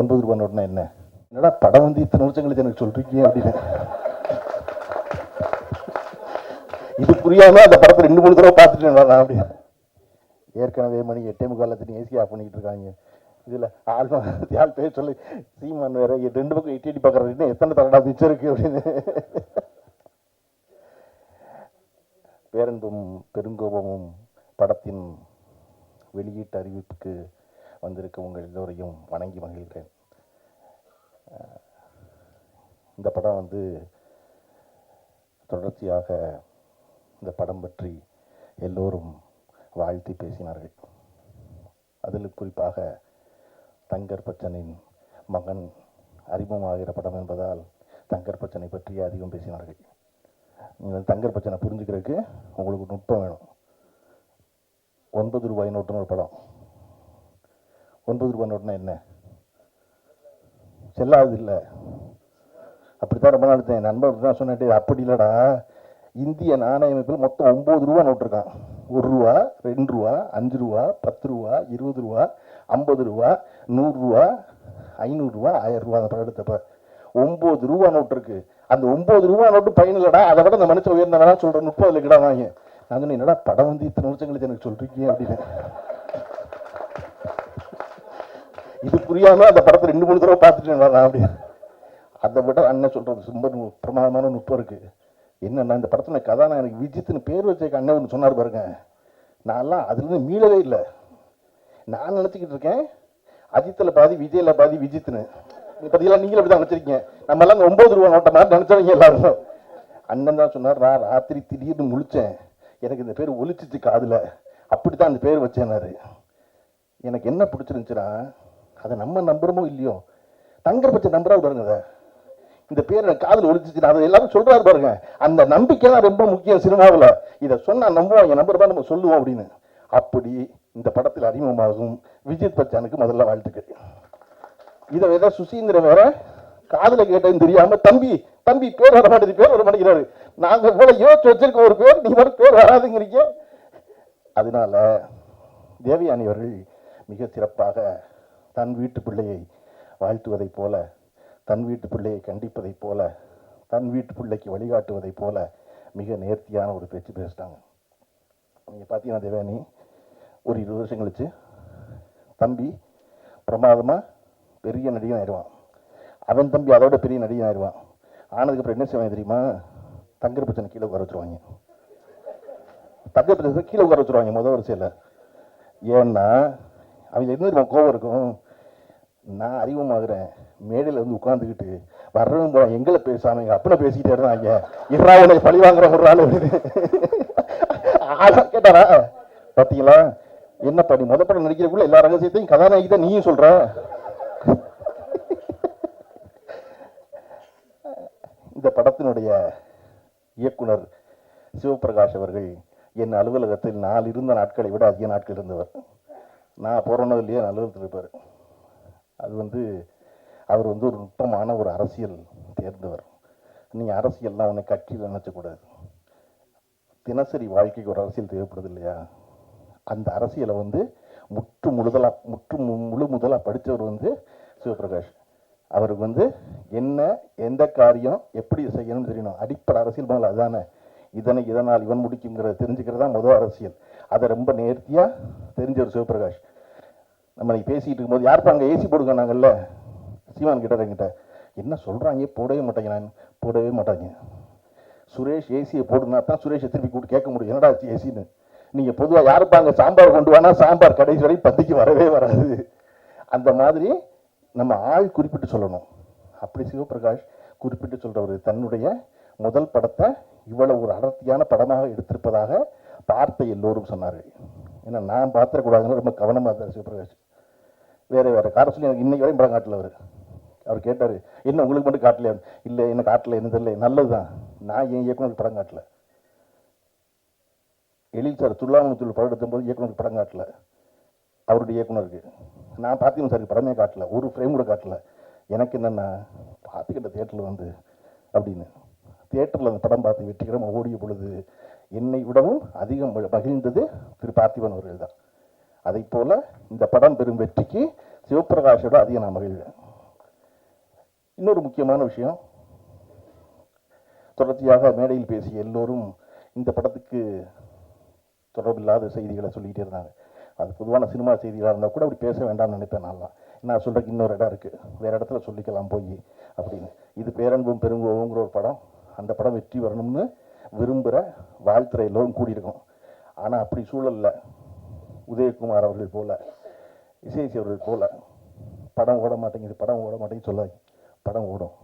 ஒன்பது ரூபா நோட்னா என்ன? என்னடா படம் வந்து இத்தனை வருஷம் கழிச்சு எனக்கு சொல்றீங்க அப்படின்னு. இது புரியாம அந்த படத்தை ரெண்டு மூணு தடவை பார்த்துட்டேன் நான் அப்படி. ஏற்கனவே மணி எட்டே முக்கால் தண்ணி ஏசி ஆஃப் பண்ணிட்டு இருக்காங்க. இதுல ஆல்பா யார் பேர் சொல்லி? சீமான் வேற இது ரெண்டு பக்கம் எட்டி எட்டி பார்க்கறது எத்தனை தரடா பிச்சர் இருக்கு அப்படின்னு. பேரன்பும் பெருங்கோபமும் படத்தின் வெளியீட்டு அறிவிப்புக்கு வந்திருக்க உங்கள் எல்லோரையும் வணங்கி மகிழ்கிறேன். இந்த படம் வந்து தொடர்ச்சியாக இந்த படம் பற்றி எல்லோரும் வாழ்த்தி பேசினார்கள். அதில் குறிப்பாக தங்கர் பச்சனின் மகன் அறிமுகமாகிற படம் என்பதால் தங்கர் பச்சனை பற்றி அதிகம் பேசினார்கள். நீங்கள் தங்கர் பச்சனை புரிஞ்சுக்கிறதுக்கு உங்களுக்கு நுட்பம் வேணும். ஒன்பது ரூபாய் நோட்டுன்னு ஒரு படம். ஒன்பது ரூபாய் நோட்டுனா என்ன? செல்லாது இல்லை. அப்படித்தான் ரொம்ப நாள் என் நண்பர் தான் சொன்னேன் அப்படி இல்லைடா. இந்திய நாணய அமைப்பில் மொத்தம் ஒம்பது ரூபா நோட்டு இருக்கான். ஒரு ரூபா ரெண்டு ரூபா அஞ்சு ரூபா பத்து ரூபா இருபது ரூபா ஐம்பது ரூபா நூறுரூவா ஐநூறுரூவா ஆயிரம் ரூபா. அந்த படம் எடுத்தப்ப ஒம்பது ரூபா நோட்டு இருக்கு. அந்த ஒம்பது ரூபா நோட்டு பயன் இல்லடா. அதை விட அந்த மனுஷன் உயர்ந்தவனா சொல்ற முப்பது இல்லைடா வாங்க நான் சொன்னேன் என்னடா படம் வந்து இத்தனை வருஷங்களுக்கு எனக்கு சொல்றீங்க? அப்படின்னு. இது புரியாம அந்த படத்தை ரெண்டு மூணு தடவை பார்த்துட்டு நான் அப்படி. அதை விட அண்ணன் சொல்றது ரொம்ப நு- பிரமாதமான நுட்பம் இருக்கு. என்னன்னா இந்த படத்துல கதாநாயகனுக்கு விஜித்னு பேர் வச்ச அண்ணன் ஒன்று சொன்னார் பாருங்க. நான்லாம் அதுலேருந்து மீளவே இல்லை. நான் நினச்சிக்கிட்டு இருக்கேன் அஜித்தில் பாதி விஜயில் பாதி விஜித்னு பார்த்தீங்களா நீங்களும் அப்படி தான் நினச்சிருக்கீங்க. நம்ம எல்லாம் ஒம்பது ரூபா நோட்ட மாதிரி நினச்சவங்க எல்லாரும். அண்ணன் தான் சொன்னார் நான் ராத்திரி திடீர்னு முழிச்சேன். எனக்கு இந்த பேர் ஒலிச்சிச்சு காதில். அப்படி தான் அந்த பேர் வச்சேனாரு எனக்கு என்ன பிடிச்சிருந்துச்சுன்னா அதை நம்ம நம்புறமோ இல்லையோ? தங்கர் பச்சை நம்புறா பாருங்க அதை. இந்த பேர் காதல் காதில் அதை எல்லாரும் சொல்றாரு பாருங்க. அந்த நம்பிக்கை தான் ரொம்ப முக்கியம் சினிமாவில். இதை சொன்னால் நம்புவோம் என் நம்பர் தான் நம்ம சொல்லுவோம் அப்படின்னு. அப்படி இந்த படத்தில் அறிமுகமாகும் விஜித் பச்சானுக்கு முதல்ல வாழ்த்துக்கள். இதை வேற சுசீந்திர வேற காதலை கேட்டதுன்னு தெரியாம தம்பி தம்பி பேர் வர மாட்டேது பேர் வர மாட்டேங்கிறாரு. நாங்க இவ்வளவு யோசிச்சு வச்சிருக்க ஒரு பேர். நீ மட்டும் பேர் வராதுங்கிறீங்க. அதனால தேவயானி அவர்கள் மிக சிறப்பாக தன் வீட்டு பிள்ளையை வாழ்த்துவதைப் போல தன் வீட்டு பிள்ளையை கண்டிப்பதைப் போல தன் வீட்டு பிள்ளைக்கு வழிகாட்டுவதைப் போல மிக நேர்த்தியான ஒரு பேச்சு பேசிட்டாங்க. நீங்கள் பார்த்தீங்கன்னா தேவானி ஒரு இருபது வருஷம் கழிச்சு தம்பி பிரமாதமாக பெரிய நடிகன் ஆயிடுவான். அவன் தம்பி அதோட பெரிய நடிகன் ஆயிடுவான். ஆனதுக்கப்புறம் என்ன செய்வாங்க தெரியுமா? தங்கர் பிரச்சனை கீழே உட்கார வச்சுருவாங்க. தங்கர் பிரச்சனை கீழே உட்கார வச்சுருவாங்க முதல் வரிசையில். ஏன்னா அவங்க என்ன கோவம் இருக்கும்? நான் அறிமுகமாகிறேன். மேடையில் வந்து உட்காந்துக்கிட்டு வர்றவன் போகிறான் எங்களை பேசாம எங்கள் அப்பனை பேசிக்கிட்டே இருந்தாங்க. இறா பழி வாங்குற ஒரு ஆள். ஆளா கேட்டாரா? பார்த்தீங்களா என்னப்பா பண்ணி முத படம் நடிக்கிறக்குள்ள எல்லா ரகசியத்தையும் கதாநாயகி தான் நீயும் சொல்ற? இந்த படத்தினுடைய இயக்குனர் சிவபிரகாஷ் அவர்கள் என் அலுவலகத்தில் நான் இருந்த நாட்களை விட அதிக நாட்கள் இருந்தவர். நான் போறனோ இல்லையோ அலுவலகத்தில் இருப்பார் அது வந்து அவர் வந்து ஒரு நுட்பமான ஒரு அரசியல் தேர்ந்தவர். நீங்கள் அரசியல்லாம் ஒன்று கட்சியில் நினச்சக்கூடாது. தினசரி வாழ்க்கைக்கு ஒரு அரசியல் தேவைப்படுது இல்லையா? அந்த அரசியலை வந்து முற்று முழுதலாக முற்று மு- முழு முதலாக படித்தவர் வந்து சிவபிரகாஷ். அவருக்கு வந்து என்ன எந்த காரியம் எப்படி செய்யணும்னு தெரியணும். அடிப்படை அரசியல் மேலே அதுதானே. இதனை இதனால் இவன் முடிக்குங்கிறத தெரிஞ்சுக்கிறது தான் முதல் அரசியல். அதை ரொம்ப நேர்த்தியாக தெரிஞ்சவர் சிவபிரகாஷ். நம்ம இன்னைக்கு பேசிகிட்டு இருக்கும்போது யாருப்பா அங்கே ஏசி போடுங்க நாங்கள்ல சீமான் கிட்ட என்கிட்ட என்ன சொல்கிறாங்க போடவே மாட்டாங்க நான். போடவே மாட்டாங்க. சுரேஷ் ஏசியை போடுனா தான் சுரேஷை திருப்பி கூட்டு கேட்க முடியும். என்னடா ஏசின்னு நீங்கள் பொதுவாக யாருப்பா அங்கே சாம்பார் கொண்டு வானா? சாம்பார் கடைசி வரை பந்திக்கு வரவே வராது. அந்த மாதிரி நம்ம ஆள் குறிப்பிட்டு சொல்லணும். அப்படி சிவபிரகாஷ் குறிப்பிட்டு சொல்கிறவர் தன்னுடைய முதல் படத்தை இவ்வளவு ஒரு அடர்த்தியான படமாக எடுத்திருப்பதாக பார்த்த எல்லோரும் சொன்னார்கள். ஏன்னா நான் பார்த்துடக்கூடாதுன்னு ரொம்ப கவனமாக இருந்தார் சிவபிரகாஷ். வேற வேற கார சொல்லி எனக்கு இன்னைக்கு வரையும் படம் காட்டல அவர். அவர் கேட்டார் என்ன உங்களுக்கு மட்டும் காட்டலையா? இல்லை என்ன காட்டல என்ன தெரியல. நல்லது தான் நான் என் இயக்குநருக்கு படம் காட்டல. எழில் சார் துல்லாமணத்தில் படம் எடுக்கும்போது இயக்குனருக்கு படம் காட்டல. அவருடைய இயக்குநருக்கு. நான் பார்த்திபன் சாருக்கு படமே காட்டல. ஒரு ஃப்ரேம் கூட காட்டல. எனக்கு என்னென்னா பார்த்துக்கிட்ட தேட்டரில் வந்து அப்படின்னு. தேட்டரில் அந்த படம் பார்த்து வெற்றிகரமாக ஓடிய பொழுது என்னை விடவும் அதிகம் மகிழ்ந்தது திரு பார்த்திபன் அவர்கள் தான். அதைப் போல இந்த படம் பெரும் வெற்றிக்கு சிவபிரகாஷோட அதிக நான் மகிழ்வேன் இன்னொரு முக்கியமான விஷயம் தொடர்ச்சியாக மேடையில் பேசிய எல்லோரும் இந்த படத்துக்கு தொடர்பில்லாத செய்திகளை சொல்லிக்கிட்டே இருந்தாங்க. அது பொதுவான சினிமா செய்திகளாக இருந்தால் கூட அப்படி பேச வேண்டாம்னு நினைப்பேன் நான்லாம் நான் சொல்கிறதுக்கு இன்னொரு இடம் இருக்குது வேறு இடத்துல சொல்லிக்கலாம் போய் அப்படின்னு. இது பேரன்பும் பெருங்கோவுங்கிற ஒரு படம். அந்த படம் வெற்றி வரணும்னு விரும்புகிற வாழ்த்துற எல்லோரும் கூடியிருக்கோம். ஆனால் அப்படி சூழல்ல உதயகுமார் அவர்கள் போல் இசைசி அவர்கள் போல் படம் ஓட மாட்டேங்குது படம் ஓட மாட்டேங்குது சொல்லாது படம் ஓடும்.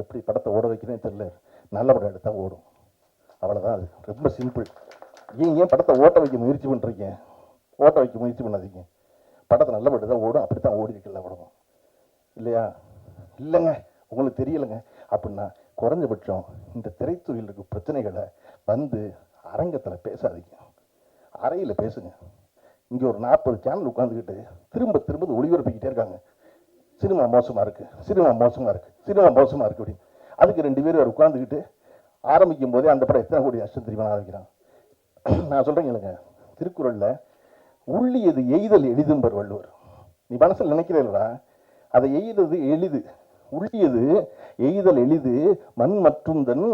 எப்படி படத்தை ஓட வைக்கிறேன்னு தெரியல. நல்ல படம் எடுத்தால் ஓடும். அவ்வளோதான் அது. ரொம்ப சிம்பிள் ஏன் ஏன் படத்தை ஓட்ட வைக்க முயற்சி பண்ணுறீங்க ஓட்ட வைக்க முயற்சி பண்ணாதீங்க. படத்தை நல்ல படம் தான் ஓடும் அப்படி தான் ஓடி இருக்குல்ல படம் இல்லையா? இல்லைங்க. உங்களுக்கு தெரியலைங்க. அப்படின்னா குறைஞ்சபட்சம் இந்த திரைத்துறையில் இருக்க பிரச்சனைகளை வந்து அரங்கத்தில் பேசாதீங்க. அறையில் பேசுங்க. இங்கே ஒரு நாற்பது சேனல் உட்காந்துக்கிட்டு திரும்ப திரும்ப ஒளிபரப்பிக்கிட்டே இருக்காங்க. சினிமா மோசமாக இருக்குது சினிமா மோசமாக இருக்குது சினிமா மோசமாக இருக்குது அப்படின்னு. அதுக்கு ரெண்டு பேர் உட்காந்துக்கிட்டு ஆரம்பிக்கும் போதே அந்த படம் எத்தனை கோடி நஷ்டம் தெரியுமா ஆரம்பிக்கிறான் நான் சொல்கிறேங்க இல்லைங்க திருக்குறளில் உள்ளியது எய்தல் எளிதும்பர் வள்ளுவர். நீ மனசில் நினைக்கிறேன்டா அதை எய்தது எளிது உள்ளியது எய்தல் எளிது மண் மற்றும் தன்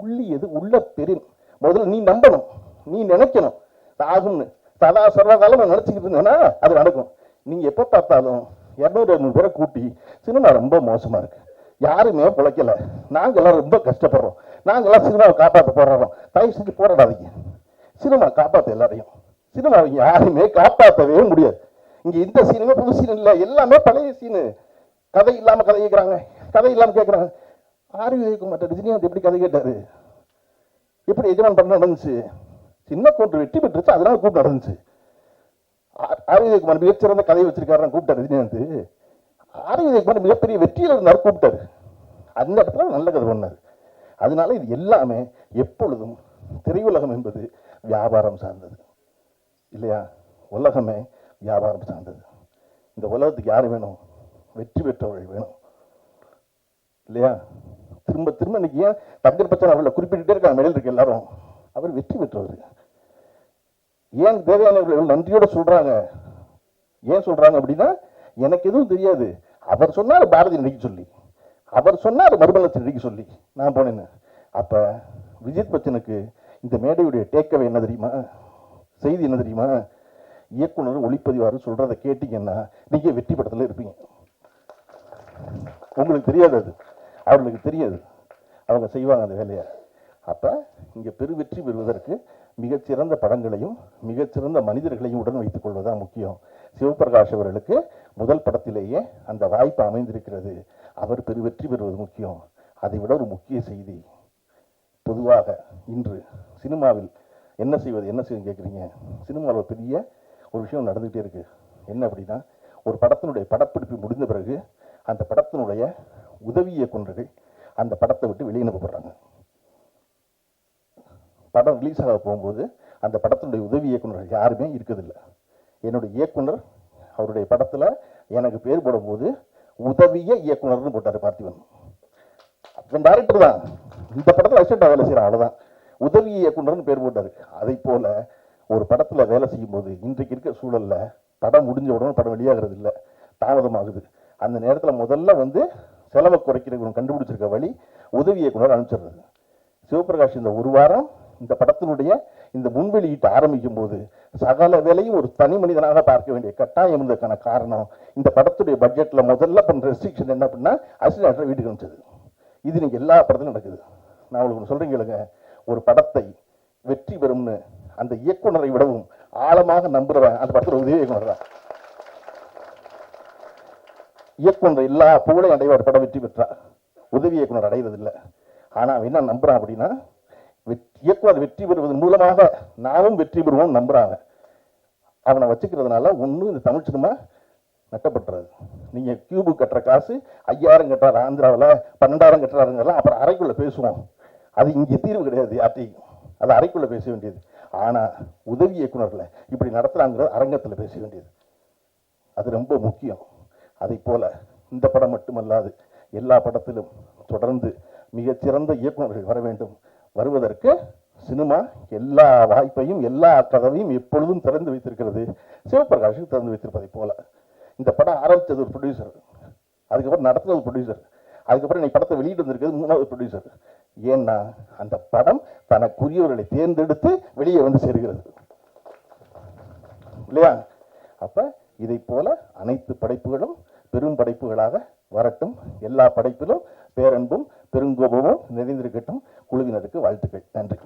உள்ளியது உள்ள பெரின். முதல்ல நீ நம்பணும் நீ நினைக்கணும். ஆகும்னு தலா சர்வகாலம் நினச்சிக்கிட்டு இருந்தோன்னா அது நடக்கும். நீங்கள் எப்போ பார்த்தாலும் இரநூறு இரநூறு பேரை கூட்டி சினிமா ரொம்ப மோசமாக இருக்குது யாருமே பிழைக்கல. நாங்கள்லாம் ரொம்ப கஷ்டப்படுறோம். நாங்கள்லாம் சினிமாவை காப்பாற்ற போராடுறோம். தயவு செஞ்சு போராடாதீங்க. சினிமா காப்பாற்ற எல்லாரையும். சினிமாவை யாருமே காப்பாற்றவே முடியாது. இங்கே இந்த சீனுமே புது சீன் இல்லை. எல்லாமே பழைய சீனு கதை இல்லாமல் கதை கேட்குறாங்க கதை இல்லாமல் கேட்குறாங்க ஆர் விஜயகுமார் ரஜினிகாந்த் எப்படி கதை கேட்டாரு? எப்படி எஜமான் பண்ண நடந்துச்சு? சின்ன கோன்று வெற்றி பெற்றுச்சு அதனால கூப்பிட்டு நடந்துச்சு. ஆர் மிகச்சிறந்த கதையை வச்சிருக்காரு கூப்பிட்டாரு ரஜினிகாந்த் ஆர் மிகப்பெரிய வெற்றியில் இருந்தார் கூப்பிட்டாரு. அந்த இடத்துல நல்ல கதை பண்ணார். அதனால இது எல்லாமே எப்பொழுதும் திரையுலகம் என்பது வியாபாரம் சார்ந்தது. இல்லையா? உலகமே வியாபாரம் சார்ந்தது. இந்த உலகத்துக்கு யார் வேணும்? வெற்றி பெற்றவர்கள் வேணும். இல்லையா? திரும்ப திரும்ப இன்னைக்கு ஏன் தங்கர் பச்சன் அவர்களை குறிப்பிட்டுட்டே இருக்காங்க மேடையில் இருக்கு எல்லாரும். அவர் வெற்றி பெற்றவர். ஏன் தேவையானவர்கள் நன்றியோட சொல்றாங்க? ஏன் சொல்றாங்க அப்படின்னா எனக்கு எதுவும் தெரியாது. அவர் சொன்னார் பாரதி நடிக்க சொல்லி. அவர் சொன்னார் மறுமலத்தை நடிக்க சொல்லி. நான் போனேன்னு. அப்ப விஜித் பச்சனுக்கு இந்த மேடையுடைய டேக்கவே என்ன தெரியுமா? செய்தி என்ன தெரியுமா? இயக்குனர் ஒளிப்பதிவாளர் சொல்றதை கேட்டீங்கன்னா நீங்க வெற்றி படத்துல இருப்பீங்க. உங்களுக்கு தெரியாது அது. அவர்களுக்கு தெரியாது. அவங்க செய்வாங்க அந்த வேலையை. அப்ப இங்க பெரு வெற்றி பெறுவதற்கு மிகச்சிறந்த படங்களையும் மிகச்சிறந்த மனிதர்களையும் உடன் வைத்துக் கொள்வதுதான் முக்கியம். சிவபிரகாஷ் அவர்களுக்கு முதல் படத்திலேயே அந்த வாய்ப்பு அமைந்திருக்கிறது. அவர் பெரு வெற்றி பெறுவது முக்கியம். அதை விட ஒரு முக்கிய செய்தி. பொதுவாக இன்று சினிமாவில் என்ன செய்வது என்ன செய்வது கேட்குறீங்க சினிமாவில் பெரிய ஒரு விஷயம் நடந்துகிட்டே இருக்குது என்ன அப்படின்னா ஒரு படத்தினுடைய படப்பிடிப்பு முடிந்த பிறகு அந்த படத்தினுடைய உதவி இயக்குநர்கள் அந்த படத்தை விட்டு வெளியே அனுப்பப்படுறாங்க. படம் ரிலீஸ் ஆக போகும்போது அந்த படத்தினுடைய உதவி இயக்குனர் யாருமே இருக்கதில்லை. என்னுடைய இயக்குனர் அவருடைய படத்தில் எனக்கு பேர் போடும்போது உதவிய இயக்குனர்னு போட்டார் பார்த்திபன். அவன் டேரக்டர் தான். இந்த படத்தில் அசிஸ்டண்டாக வேலை செய்கிற அவ்வளோதான் உதவி இயக்குனர்னு பேர் போட்டார். அதை போல் ஒரு படத்தில் வேலை செய்யும்போது இன்றைக்கு இருக்க சூழலில் படம் முடிஞ்ச உடனே படம் வெளியாகிறது இல்லை தாமதமாகுது. அந்த நேரத்தில் முதல்ல வந்து செலவை குறைக்கிறவங்க கண்டுபிடிச்சிருக்க வழி உதவி இயக்குனர் அனுப்பிச்சிடுறது சிவபிரகாஷ் இந்த ஒரு வாரம் இந்த படத்தினுடைய இந்த முன்வெளியிட்டு ஆரம்பிக்கும் போது சகல வேலையும் ஒரு தனி மனிதனாக பார்க்க வேண்டிய கட்டாயம் இருந்ததுக்கான காரணம் இந்த படத்துடைய பட்ஜெட்ல முதல்ல பண்ண ரெஸ்ட்ரிக்ஷன் என்ன அப்படின்னா அசிஸ்டன்ட் வீட்டுக்கு அனுப்பிச்சது. இது நீங்க எல்லா படத்திலும் நடக்குது. நான் உங்களுக்கு சொல்கிறீங்களுங்க ஒரு படத்தை வெற்றி பெறும்னு அந்த இயக்குனரை விடவும் ஆழமாக நம்புறவன் அந்த படத்துல உதவி இயக்குனர் தான். இயக்குனர் எல்லா புகழையும் அடைவார் படம் வெற்றி பெற்றார் உதவி இயக்குனர் அடைவதில்லை. ஆனா அவன் என்ன நம்புறான் அப்படின்னா இயக்குனர் வெற்றி பெறுவதன் மூலமாக நாமும் வெற்றி பெறுவோம் நம்புறாங்க. அவனை வச்சுக்கிறதுனால ஒன்றும் இந்த தமிழ் சினிமா நட்டப்பட்டுறது. நீங்கள் கியூபு கட்டுற காசு ஐயாயிரம் கட்டுறாரு ஆந்திராவில் பன்னெண்டாயிரம் கட்டுறாருங்கெல்லாம் அப்புறம் அறைக்குள்ளே பேசுவோம். அது இங்கே தீர்வு கிடையாது யார்ட்டையும் அது அறைக்குள்ளே பேச வேண்டியது. ஆனால் உதவி இயக்குனர்ல இப்படி நடத்துகிறாங்கிறது அரங்கத்தில் பேச வேண்டியது. அது ரொம்ப முக்கியம். அதை போல் இந்த படம் மட்டுமல்லாது எல்லா படத்திலும் தொடர்ந்து மிகச்சிறந்த இயக்குனர்கள் வர வேண்டும். வருவதற்கு சினிமா எல்லா வாய்ப்பையும் எல்லா கதவையும் எப்பொழுதும் திறந்து வைத்திருக்கிறது. சிவபிரகாஷுக்கு திறந்து வைத்திருப்பதை போல. இந்த படம் ஆரம்பித்தது ஒரு ப்ரொடியூசர் அதுக்கப்புறம் நடத்துனது ப்ரொடியூசர் அதுக்கப்புறம் நீ படத்தை வெளியிட்டு வந்திருக்கிறது மூணாவது ப்ரொடியூசர் ஏன்னா அந்த படம் தனக்குரியவர்களை தேர்ந்தெடுத்து வெளியே வந்து சேர்கிறது. இல்லையா? அப்ப இதை போல அனைத்து படைப்புகளும் பெரும் படைப்புகளாக வரட்டும். எல்லா படைப்பிலும் பேரன்பும் பெருங்கோபமும் நிறைந்திருக்கட்டும். குழுவினருக்கு வாழ்த்துக்கள். நன்றி.